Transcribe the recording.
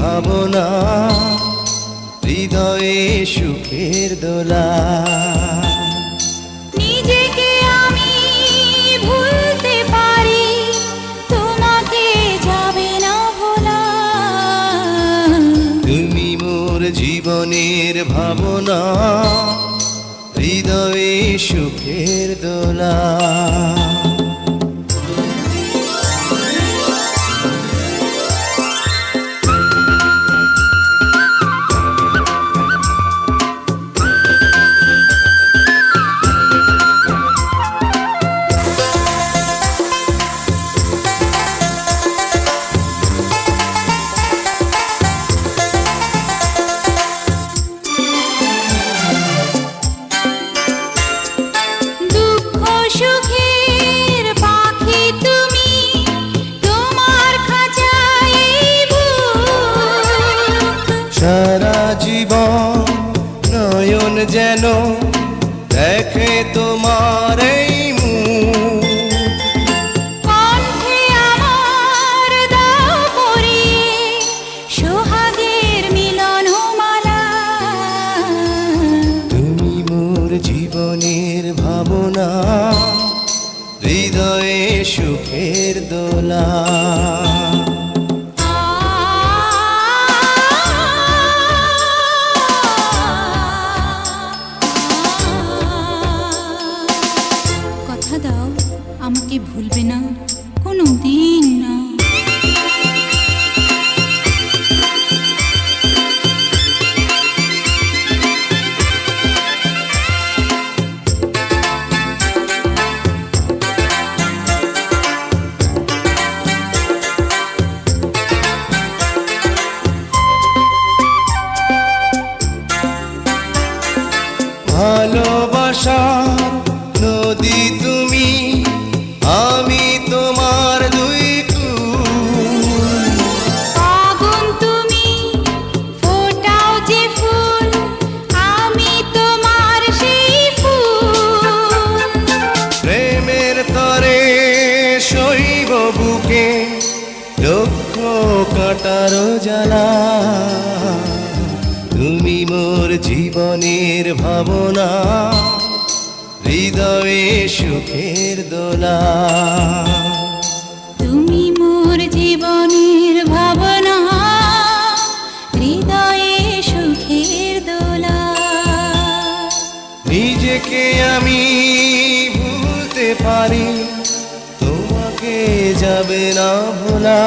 ভাবনা হৃদয়ে সুখের দোলা। জীবনের ভাবনা হৃদয়ে সুখের দোলা। সারা জীবন নয়ন যেন দেখে তোমার এই জীবনের ভাবনা হৃদয়ে সুখের দোলা। না কোনো দিন না। ভালোবাসা নদী বুকে লক্ষ কাটার জ্বালা। তুমি মোর জীবনের ভাবনা হৃদয়ে সুখের দোলা। তুমি মোর জীবনের ভাবনা হৃদয়ে সুখের দোলা। নিজেকে আমি ভুলতে পারি যাবে না ভোলা।